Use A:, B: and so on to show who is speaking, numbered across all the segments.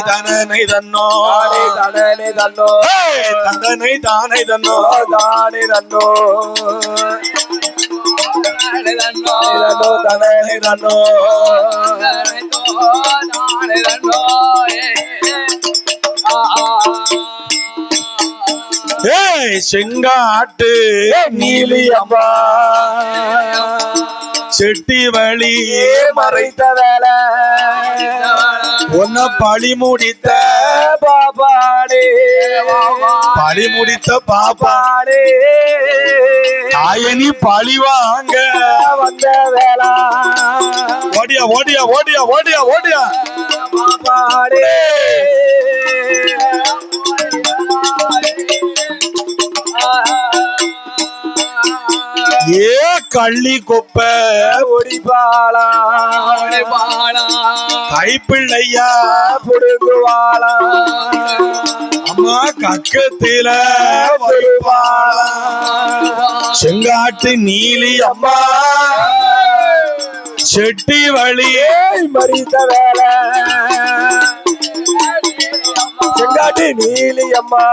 A: தனனை தன்னோ
B: தானே தனனே தன்னோ
A: தந்தனை தானை தன்னோ
B: தானே தன்னோ தானே தன்னோ தனனே தன்னோ
A: ஏய் செங்காட்டு
B: நீலி அம்மா
A: செட்டி வழி.
B: மறைத்த வேலை.
A: உன்ன பழி முடித்த
B: பாப்பாடே.
A: பழி முடித்த பாப்பா.
B: பாடே
A: தாயனி பழி வாங்க.
B: வந்த வேளா.
A: ஓடியா ஓடியா ஓடியா ஓடியா ஓடியா.
B: பாப்பாடே.
A: ஏ கள்ளி கொப்ப
B: ஒடிபாளா
A: கைப்பிள்ளையா
B: புடுங்குவாளா
A: அம்மா கக்கத்தில வருவாளா செங்காட்டு நீலி அம்மா. செட்டி வழி
B: ஏய் மறித்த வேலை. செங்காட்டு நீலி அம்மா.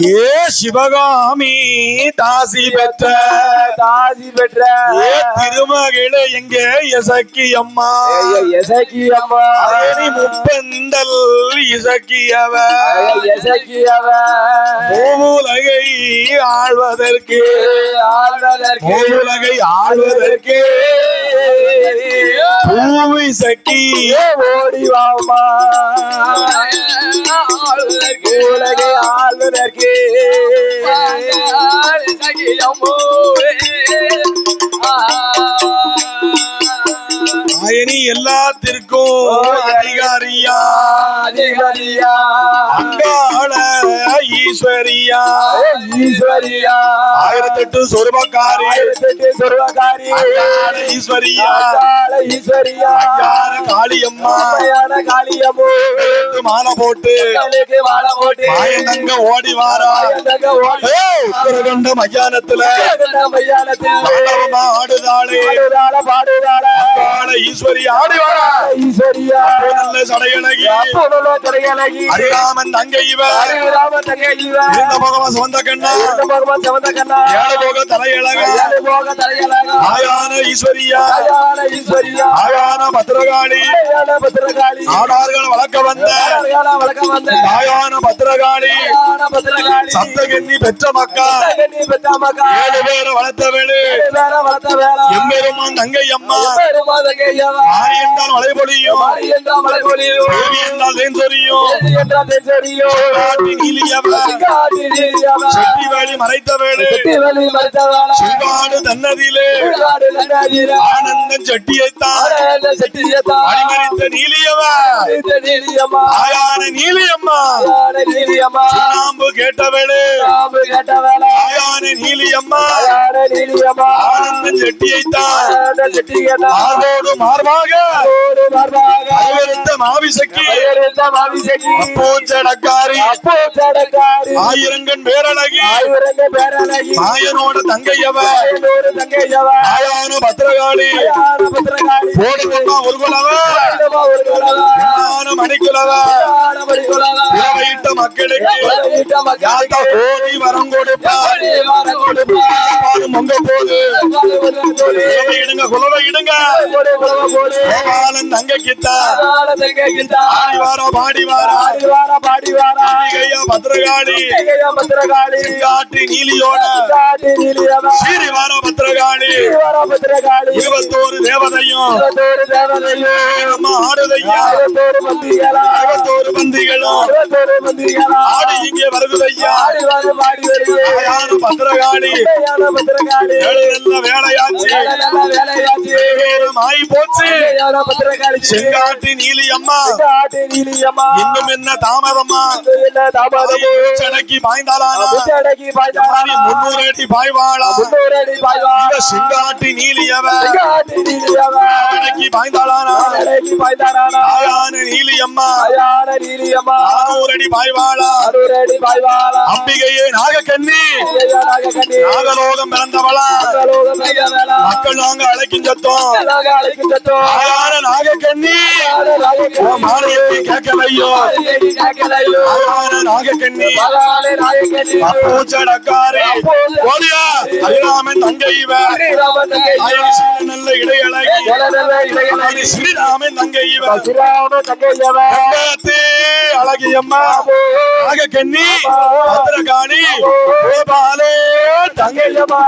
A: ஏ சிவகாமி தாசி பெற்ற
B: தாசி பெற்ற.
A: ஏ திருமகள எங்க எசக்கி அம்மா
B: எசக்கி அம்மா
A: முப்பந்தல் இசக்கியவ.
B: எசக்கியவ
A: பூவுலகை ஆழ்வதற்கு.
B: ஆழ்வதற்கு.
A: பூவுலகை ஆழ்வதற்கு. பூமி சக்கி
B: ஓடிவாமா வாமா. ஆளுநர்கே ஆழ்வதற்கு
A: அயனி எல்லாத்திற்கும் அதிகாரியா.
B: அதிகாரியா.
A: அங்காள ஈஸ்வரியா.
B: ஈஸ்வரியா.
A: ஆயிரத்தெட்டு சொருபக்காரி.
B: ஆயிரத்தெட்டு சொர்வகாரி
A: அங்காள ஈஸ்வரியா.
B: ஈஸ்வரியா.
A: யார காளியம்மா.
B: காளியம்மு.
A: மாலை போட்டு.
B: வாழ போட்டு.
A: மாயந்தங்க ஓடி வாரா. உத்தரகண்ட மயானத்துல
B: மையானத்தில்
A: ஆடுதாளே
B: பாடுதாள.
A: அங்காள ஈஸ்வரி ஆடி வாரா.
B: ஈஸ்வரியா
A: நல்ல சடையழகி.
B: அப்போலோ திரையழகி
A: அரிராமன் தங்க இவ.
B: ராம தங்க இவன்
A: இருந்த பகவான் சொந்த கண்ணா.
B: இந்த பகவான் சிவந்த கண்ணா.
A: ஏழு போக தலையழக.
B: ஏழு போக தலையழகா.
A: ஆயான ஈஸ்வரியா
B: ஆயான ஈஸ்வரியா
A: ஆயான
B: ஆயான
A: ஆடார்கள் வளர்க்க வந்த.
B: வந்த. ஆயான
A: சப்தகன்னி பெற்ற மக்கா. ஏழு பேரை
B: வளர்த்த வேற
A: எம்பெருமான் தங்கை அம்மா. என்றால் மழை பொழியும்
B: என்றால் மலை பொழியும்
A: என்றால்
B: ஏறி என்றால்
A: காட்டி
B: காட்டி நீரியாவா
A: செட்டி வேலி மறைத்தவேளு.
B: செட்டி வெளி மறுத்த வேலை காடு நன்னாதிரா
A: ஆனந்தம் செட்டியைத்தான்.
B: ஆனந்த செட்டியத்தா
A: அடிமறித்த நீலியவ.
B: நீலியம்மா.
A: ஆயான நீலியம்மா.
B: நீலியம்மா.
A: சுண்ணாம்பு கேட்டவேளு.
B: ராமு கேட்ட வேலை
A: ஆயான நீலியம்மா.
B: ஆயான நீலியம்மா.
A: ஆனந்தம் செட்டியைத்தான்.
B: ஆனந்த
A: மார்போடு மார்பாக அருவருத்த மாவிசக்கி பூச்சடக்காரி ஆயிரங்கண் பேரழகி மாயனோட தங்கையவ ஆயான பத்திரகாளி
B: ஆயான பத்திரகாளி
A: போடுகொண்டா ஒரு குலவ
B: ஆயிரமா ஒரு குலவா
A: ஆன மணிக்குலவ? உறவையிட்ட மக்களுக்கு கோடி வரம் கொடுப்பா?
B: கோடி வாரம் கொடுப்பா.
A: பாடு மொங்க போது?
B: கோடி.
A: குலவை இடுங்க. இடுங்க
B: கோடி குலவ கோடி.
A: கோபாலன் தங்கைக்கிட்ட
B: ஆன தங்கைக்கிட்ட
A: ஆடி வாரா பாடி வாரா
B: ஆடி வாரா, பாடி வாரா.
A: அம்பிகையா பத்திரகாளி
B: தங்கையா பத்திரகாளி.
A: காட்டு நீலியோட
B: காட்டி நீலியவா.
A: சீரி வாரா பத்திரகாளி
B: வாரா பத்திரகாளி.
A: இருபத்தோரு தேவதையும்
B: இருபத்தோரு தேவதையும்.
A: நம்ம ஆடுதையா
B: இருபத்தோரு மந்திகளா.
A: இருபத்தோரு பந்திகளும்
B: இருபத்தோரு மந்திகளா.
A: ஆடி இங்கே வருகுதையா
B: ஆடி வாரு, பாடி வருது.
A: யாரும் பத்திரகாளி
B: தங்கையான பத்திரகாளி.
A: ஏழு நல்ல வேலையாச்சு
B: நல்ல நல்ல வேலையாச்சு.
A: ஆகி போச்சு. செங்காட்டு நீலி அம்மா இன்னும் என்ன
B: தாமதமோ
A: செடக்கி பாய்ந்தாளானா? முன்னூறு அடி பாய்வாளா? செங்காட்டு நீலியவ
B: செங்காட்டு நீலியம்மா
A: செடக்கி பாய்ந்தாளானா? நீலி அம்மா அடி பாய்வாளா.
B: அடி பாய்வாளா.
A: அம்பிகையே நாகக்கண்ணி நாகலோகம் பிறந்தவளா. மக்கள் நாங்க
B: அழைக்கின்றோம்
A: ஆயான நாகக்கண்ணி மாலையை கேட்கலையோ? ஆயான நாகக்கண்ணி பூச்சடக்காரி ஓடியா அகிலாமன் தங்கை நல்ல இடையழகி ஸ்ரீராமன் தங்கை
B: ஸ்ரீராம தங்கையவா
A: கண்டத்தே அழகியம்மா கோபாலே
B: தங்கையம்மா.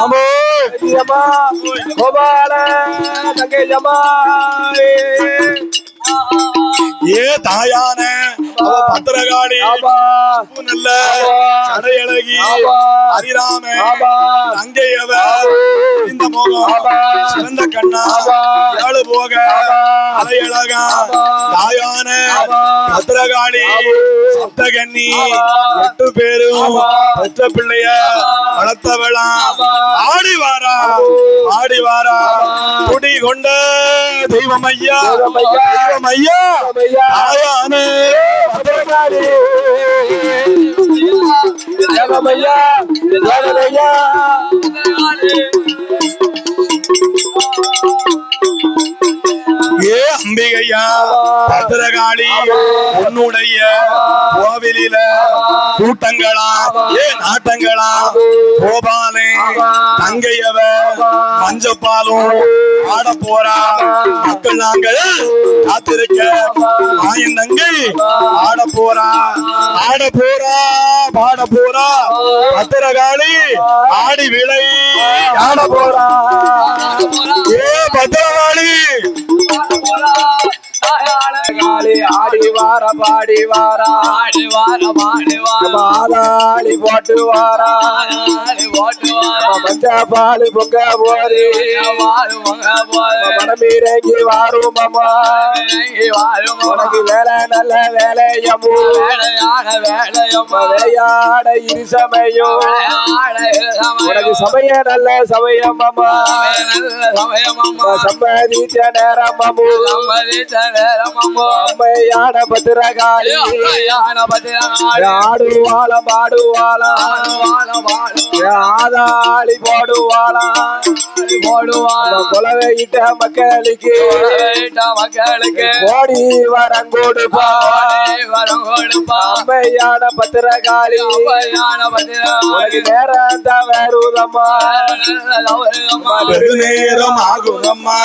A: ஆமோ
B: கோபால தங்கையம்மா.
A: ஏ தாயான அவ பத்திரகாளி நல்ல கடையழகி. ஹரிராம. தங்கையவ இந்த முகம். சிறந்த கண்ணா. ஏழு போக. அலையழகா. தாயான. பத்திரகாளி. சப்தகன்னி. எட்டு பேரும். பெற்ற பிள்ளைய. ஆடி வாரா ஆடி வாரா குடி கொண்ட தெய்வம் ஐயா
B: தெய்வம் ஐயா.
A: தெய்வம் ஐயா
B: ஐயா.
A: ஏ அம்பிகையா பத்திரகாளி உன்னுடைய கோவிலில கூட்டங்களா ஏ நாட்டங்களா கோபாலே தங்கையவ மஞ்சப்பாலும் ஆட போறா மக்கள் நாங்கள் காத்திருக்க மாயன் தங்கை ஆட போறா ஆட போறா பாட போறா பத்திரகாளி ஆடி விளை ஆட போறா ஏ பத்திரகாளி
B: காளி ஆடி வார பாடி வாரா மாதாளி போட்டு வாரா மஞ்ச பால் பொங்க போரி மனமீரங்கி வாரும் மாமா உனக்கு வேலை நல்ல வேலையமோ விளையாட இரு சமயம். உனக்கு சமய நல்ல சமயம் மாமா சம்மதிச்ச நேரம் மாமு அம்மையான பத்திரகாளி. ஆடுவாளம் பாடுவாளா ஆதாளி ಪಡುವಳ கொலவை இட்ட மக்களுக்கு
C: மக்களுக்கு
B: ஓடி வரங்கோடுப்பா அம்மையான பத்திரகாளி. உனக்கு நேரம் தான் வருதம்மா
A: வெகு நேரம் ஆகுதம்மா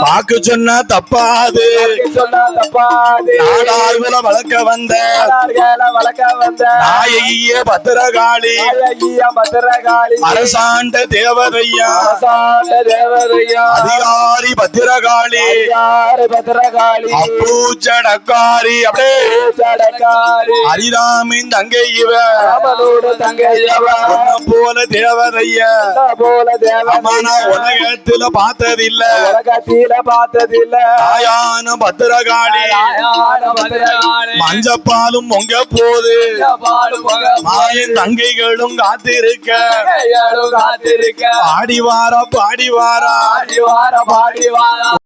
A: பாக்கு சொன்னா தப்பாது.
B: சொன்னா தப்பாது.
A: நாடாளுல வளர்க்க வந்த.
B: வளர்க்க வந்த.
A: நாயகிய பத்திரகாளி.
B: பத்திரகாளி.
A: அரசாண்ட தேவதையா
B: அரசாண்ட தேவதையா
A: அதிகாரி பத்திரகாளி.
B: பத்திரகாளி.
A: அப்பூச்சடக்காரி அப்படியே. ஹரிராமின் தங்கை இவ. உன்னை போல தேவதையா.
B: போல
A: நான் உலகத்துல பார்த்ததில்ல.
B: உலகத்தில பார்த்ததில்ல.
A: தாயான பத்திரகாளி. மஞ்சப்பாலும் பொங்க போது. மாயன் தங்கைகளும் காத்திருக்க.
C: காத்திருக்க.
A: ஆடி பாடிவாரா. பாடி
C: பாடிவாரா.